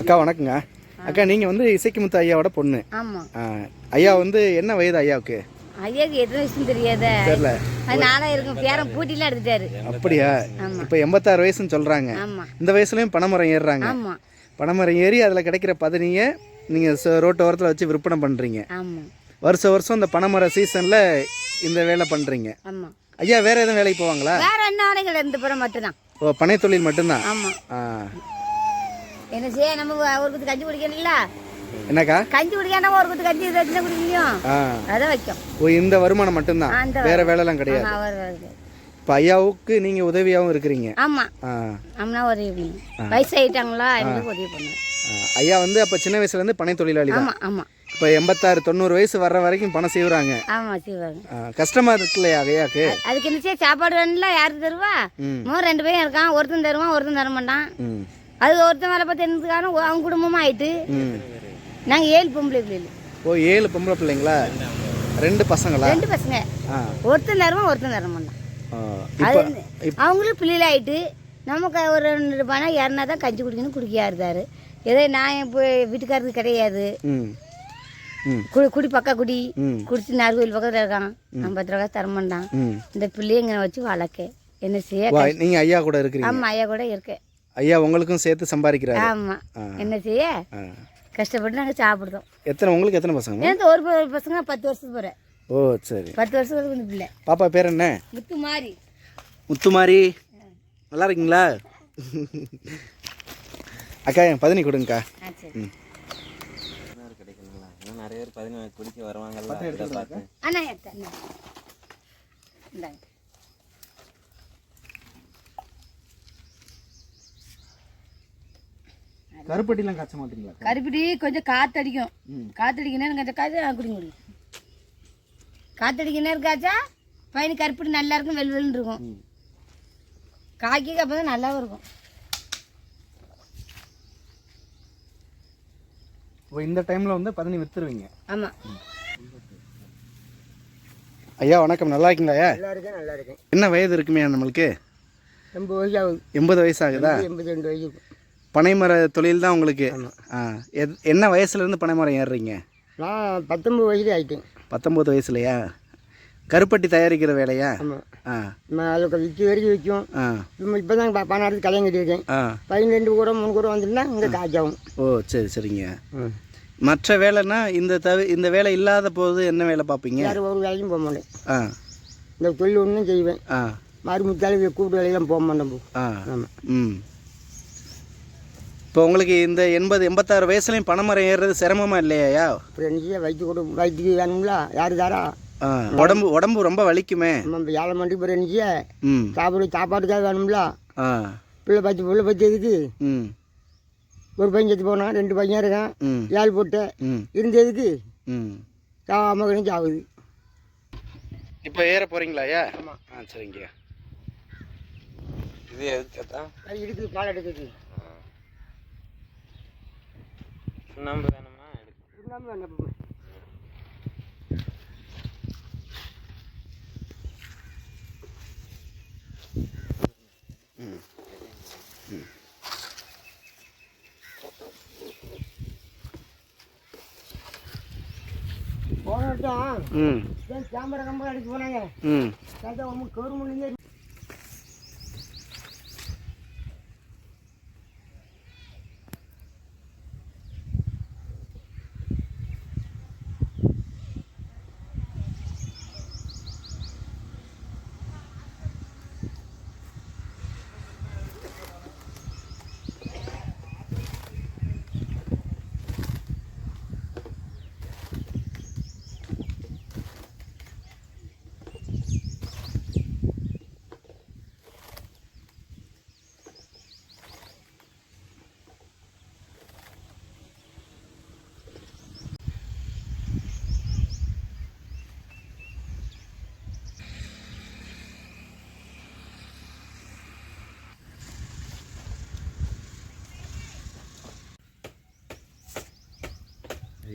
அக்கா வணக்கங்க. அக்கா நீங்கள் வந்து இசைக்கு முத்து ஐயாவோட பொண்ணு. ஐயா வந்து என்ன வயது ஐயாவுக்கு? ஐயாக்கு எத்தனை விஷயம் தெரியாத? தெரியல. நானா இருக்கும். பேரன் பூட்டிலாம் எடுத்துட்டாரு. அப்படியா? இப்போ எண்பத்தாறு வயசுன்னு சொல்கிறாங்க இந்த வயசுலயும் பனைமரம் ஏறுறாங்க. பனைமரம் ஏறி அதில் கிடைக்கிற பதனியை நீங்கள் ரோட்டு ஓரத்தில் வச்சு விற்பனை பண்ணுறீங்க ஆமாம் வருஷம் இந்த பனைமர சீசனில் இந்த வேலை பண்ணுறீங்க ஐயா வேற எதுவும் வேலைக்கு போவாங்களா? வேற என்ன ஆணைகள் இந்த புறம் மட்டும்தான். ஓ பனை தொழில் மட்டும்தான் ஆமாம் என்ன செய்ய நம்ம ஒரு குத்து கஞ்சி குடிக்கணும்ல? என்னக்கா? கஞ்சி குடிக்காம ஒரு குத்து கஞ்சி சின்ன குடிக்கலையும் அதை வைக்கும். ஓ இந்த வருமானம் மட்டும்தான்? வேற வேலைலாம் கிடையாது. ஆமா, அவர் வருது. இப்போ ஐயாவுக்கு நீங்கள் உதவியாகவும் இருக்கிறீங்க. ஆமா. ஆ. அம்னா உதவி பண்ணு. வயசாயிட்டாங்களா எங்களுக்கு உதவி பண்ணு. ஆ. ஐயா வந்து அப்போ சின்ன வயசுலேருந்து பனை தொழிலாளி ஆமா ஆமா. இப்போ எண்பத்தாறு தொண்ணூறு வயசு வர்ற வரைக்கும் பணம் செய்கிறாங்க ஆமா சிவாங்க கஷ்டமாக இருக்குல்லையா ஐயாக்கு அதுக்கு என்ன சாப்பாடு வேணும்ல யாருக்கு தருவா? ம். மோ ரெண்டு பையன் இருக்கான் ஒருத்தன் தருவான் ஒருத்தன் தர மாட்டான் அது ஒருத்தன் வேலை பார்த்து என்னதுக்கான அவங்க குடும்பமா ஆயிட்டு ம். நாங்க ஏழு பொம்பளை பிள்ளைகள். ஓ ஏழு பொம்பளை பிள்ளைங்களா? ரெண்டு பசங்களா? ரெண்டு பசங்க. ஒருத்தன் தருவான் ஒருத்தன். அது இப்போ அவங்களும் பிள்ளைகள் ஆயிட்டு நமக்கு ஒரு ரெண்டு ரூபாய்னா இரநா தான் கஞ்சி குடிக்கணும் குடிக்க இருந்தாரு ஏதோ நான் இப்போ வீட்டுக்காரருக்கு கிடையாது. குடி குடி பக்கா குடி. குடிச்சு நார்கோயில் பக்கத்தில் இருக்கான். நான் பத்து ரூபா தர மாட்டான் ம். இந்த பிள்ளைங்க வச்சு வளர்க்க. என்ன செய்ய நீங்கள் ஐயா கூட இருக்கிறீங்க. ஆமா ஐயா கூட இருக்கேன். ஐயா உங்களுக்கும் சேர்த்து சம்பாதிக்கிறாரு. ஆமா. ஆ. என்ன செய்ய. கஷ்டப்பட்டு நாங்கள் சாப்பிடுதோம் எத்தனை உங்களுக்கு எத்தனை பசங்க எனக்கு ஒரு ஒரு பசங்க பத்து வருஷத்துக்கு போகிறேன் ஓ சரி. பத்து வருஷத்துக்கு இந்த பிள்ளை. பாப்பா பேர் என்ன? முத்து மாறி முத்துமாரி. நல்லா இருக்கீங்களா? அக்கா என் பதினி கொடுங்கக்கா. ஆ சரி. ம். நிறைய பேர் பதினேழு குடிக்க வருவாங்கல்ல அதை பார்த்து அண்ணா எடுத்தேன் அண்ணா. இந்தாங்க கருப்பட்டிலாம் காய்ச்ச மாட்டீங்களா? கருப்பிடி கொஞ்சம் காத்தடிக்கும். காத்தடிக்க நேரம் கொஞ்சம் காய்ச்சா குடிங்க குடிங்க காத்தடிக்க நேரம் காய்ச்சா பையனுக்கு கருப்பிடி நல்லா இருக்கும் வெள் வெள்னு இருக்கும். காய்க்கு அப்போ தான் நல்லாவும் இருக்கும். ஓ இந்த டைமில் வந்து பதினி வித்துருவீங்க. ஆமாம் ஐயா வணக்கம். நல்லா இருக்கீங்களா ஐயா? நல்லா இருக்கேன் நல்லா இருக்கேன். என்ன வயது இருக்குமே நம்மளுக்கு எண்பது வயசு ஆகுது. எண்பது வயசு ஆகுதா? எண்பத்தி ரெண்டு வயசு பனைமர தொழில் தான் உங்களுக்கு? ஆ எத்- என்ன வயசுலேருந்து பனைமரம் ஏறுறீங்க? நான் பத்தொம்பது வயசுல ஆயிட்டேன். பத்தொம்போது வயசுலையா? கருப்பட்டி தயாரிக்கிற வேலையா? ஆ. அதில் விற்று வரைக்கும் விற்கும் ஆ. இப்போ இப்போ தான் பணம் எடுத்து கல்யாணம் கட்டியிருக்கேன். ஆ. பதினெண்டு கூட மூணு கூட வந்துட்டுனா இங்கே காய்ச்சாகும் ஓ சரி சரிங்க. ம். மற்ற வேலைன்னா இந்த தவி இந்த வேலை இல்லாத போது என்ன வேலை பார்ப்பீங்க? வேறு ஒரு வேலைக்கும் போக மாட்டேன். ஆ. இந்த தொழில் ஒன்றும் செய்வேன். ஆ. மாறி முத்தாலும் கூப்பிட்டு வேலையெல்லாம் போக மாட்டேன் ஆ. ஆமாம் ம். இப்போ உங்களுக்கு இந்த எண்பது எண்பத்தாறு வயசுலையும் பனைமரம் ஏறுறது சிரமமா இல்லையா அப்புறம் என்ன வயிற்று கூட வயிற்றுக்கு வேணுங்களா யார் தாரா? உடம்பு உடம்பு ரொம்ப வலிக்குமே. நம்ம ஏழை மண்டி ம். சாப்பாடு சாப்பாட்டுக்காக வேணும்ல? ஆ. பிள்ளை பத்து பிள்ளை பத்து எதுக்கு? ம். ஒரு பையன் செத்து போனான் ரெண்டு பையன் இருக்கான். ஏழு போட்டு. எதுக்கு? ம். சாமகனும் சாவுது இப்போ ஏற போகிறீங்களா ஐயா? ஆ சரிங்க இது எதுக்கு இருக்குது பால் எடுக்குது. சுண்ணாம்பு வேணுமா எடுக்க சுண்ணாம்பு வேண்டாம். போன வருஷம் ம் கேமரா கம்பெனி அடிச்சு போனாங்க? ம். கேட்டா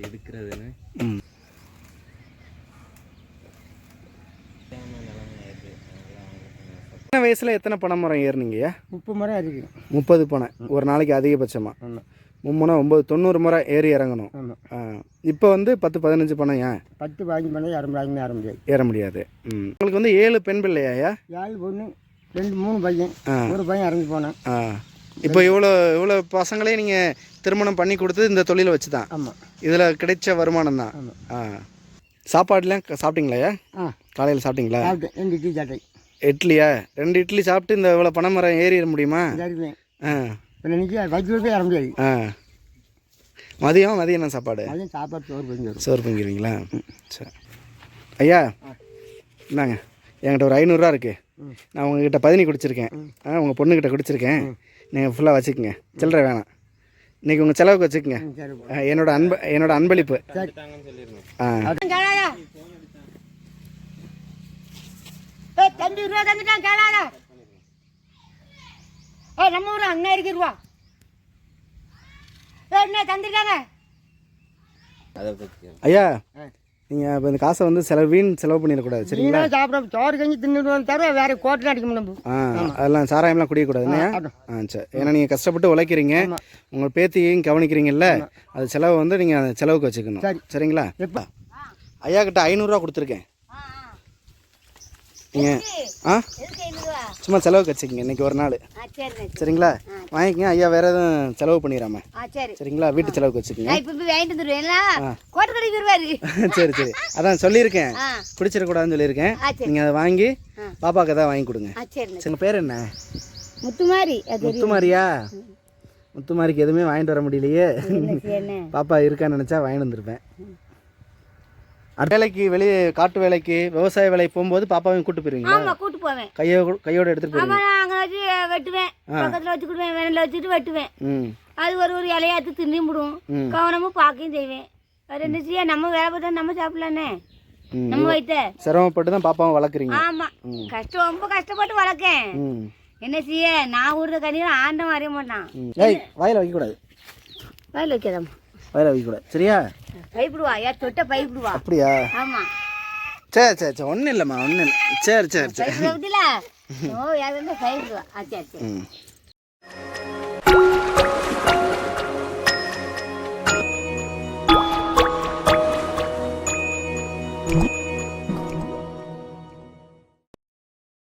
எடுக்கிறதுன்னு. சின்ன வயசில் எத்தனை பனை மரம் ஏறுனீங்கய்யா முப்பது மரம் இருக்குது முப்பது பனை. ஒரு நாளைக்கு அதிகபட்சமாக மும்முனை ஒம்பது தொண்ணூறு முறை ஏறி இறங்கணும். இப்போ வந்து பத்து பதினஞ்சு பணம் ஏன்? பத்து பதினஞ்சு பண்ணி இரநூறு ஏற முடியாது. ஏற முடியாது. ம். உங்களுக்கு வந்து ஏழு பெண் பிள்ளையாயா ஏழு பொண்ணு ரெண்டு மூணு பையன். ஒரு பையன் இறங்கி போனான். இப்போ இவ்வளோ இவ்வளோ பசங்களையும் நீங்கள் திருமணம் பண்ணி கொடுத்தது இந்த தொழிலை வச்சு தான் ஆமாம் இதில் கிடைச்ச வருமானம் தான். ஆ. சாப்பாடுலாம் சாப்பிட்டீங்களாயா ஆ. காலையில் சாப்பிட்டீங்களா? சாப்பிட்டேன். ரெண்டு டீ சாட்டை இட்லியா? ரெண்டு இட்லி சாப்பிட்டு இந்த இவ்வளோ பனை மரம் ஏறிட முடியுமா? ஆ. முடியாது. ஆ. மதியம் மதியம் என்ன சாப்பாடு? அதையும் சாப்பாடு சோறு வரும். சோறு பொங்கிடுவீங்களா சரி ஐயா இந்தாங்க. என்கிட்ட ஒரு ஐநூறுரூவா இருக்குது நான் உங்ககிட்ட பதினி குடிச்சிருக்கேன். ஆ உங்கள் பொண்ணுக்கிட்ட குடிச்சிருக்கேன். நீங்கள் ஃபுல்லாக வச்சுக்கோங்க. சில்லறை வேணாம். இன்றைக்கி உங்கள் செலவுக்கு வச்சுக்கோங்க. என்னோட அன்ப என்னோட அன்பளிப்பு. ஆ. தம்பி ரூபா தந்துட்டான் கேளாதா. ஏ நம்ம ஊர்ல அண்ணன் இருக்கு ரூபா. ஏ என்ன தந்துருக்காங்க? ஐயா. நீங்கள் இப்போ இந்த காசை வந்து செலவு வீண் செலவு பண்ணிடக்கூடாது சரிங்களா? சாப்பிட சோறு கஞ்சி தின்னுடுவோம் தவிர வேற கோட்டில் அடிக்க முடியும் ஆ அதெல்லாம் சாராயம்லாம் குடிக்கக்கூடாது ஆ, சரி. ஏன்னா நீங்கள் கஷ்டப்பட்டு உழைக்கிறீங்க உங்கள் பேத்தியையும் கவனிக்கிறீங்கல்ல அது செலவு வந்து நீங்கள் செலவுக்கு வச்சுக்கணும் சரி. சரிங்களா? எப்போ? ஐயா கிட்ட ஐநூறுரூவா கொடுத்துருக்கேன். நீங்கள் ஆ? சும்மா செலவுக்கு வச்சுக்கோங்க இன்றைக்கி ஒரு நாள். சரிங்களா? வாங்கிக்கங்க. ஐயா வேறு எதுவும் செலவு பண்ணிடாம. சரிங்களா? வீட்டு செலவுக்கு வச்சுக்கோங்க. சரி சரி. அதான் சொல்லியிருக்கேன். பிடிச்சிடக்கூடாதுன்னு சொல்லியிருக்கேன். நீங்கள் அதை வாங்கி. பாப்பாவுக்கு எதாவது வாங்கி கொடுங்க. உங்கள் பேர் என்ன? முத்துமாரி முத்துமாரியா? முத்துமாரிக்கு எதுவுமே வாங்கிட்டு வர முடியலையே. பாப்பா இருக்கான்னு நினச்சா வாங்கிட்டு வந்திருப்பேன். வேலைக்கு வெளியே காட்டு வேலைக்கு விவசாய வேலைக்கு போகும்போது பாப்பாவையும் கூட்டு போயிருவீங்களா? ஆமா கூட்டு போவேன். கையோ கையோட போயிருவீங்க. நான் அங்கே வச்சு வெட்டுவேன். பக்கத்தில் வச்சுக்கிடுவேன் வேனில் வச்சுட்டு வெட்டுவேன். அது ஒரு ஒரு இலையாத்து தின்னும் விடுவோம் ம். கவனமும் பார்க்கையும் செய்வேன். வேற என்ன செய்ய? நம்ம வேலை பார்த்தா நம்ம சாப்பிடலானே. நம்ம வைத்த சிரமப்பட்டு தான் பாப்பாவை வளர்க்குறீங்க. ஆமா. கஷ்டம் ரொம்ப கஷ்டப்பட்டு வளர்க்கேன். என்ன செய்ய? நான் ஊர்த கண்ணியில் ஆண்டம் அறிய மாட்டான். ஏய் வாயில் வைக்கக்கூடாது. வயல் வைக்கதாம்மா. வாயில் வைக்கக்கூடாது. சரியா? பயப்படுவா யார் தொட்ட பயப்படுவா. அப்படியா? ஆமா. சரி சரி சரி ஒன்றும் இல்லைம்மா ஒன்றும் இல்லை. சரி சரி சரி. பயப்படுவதில்ல ஓ யார் வந்து பயப்படுவா. சரி சரி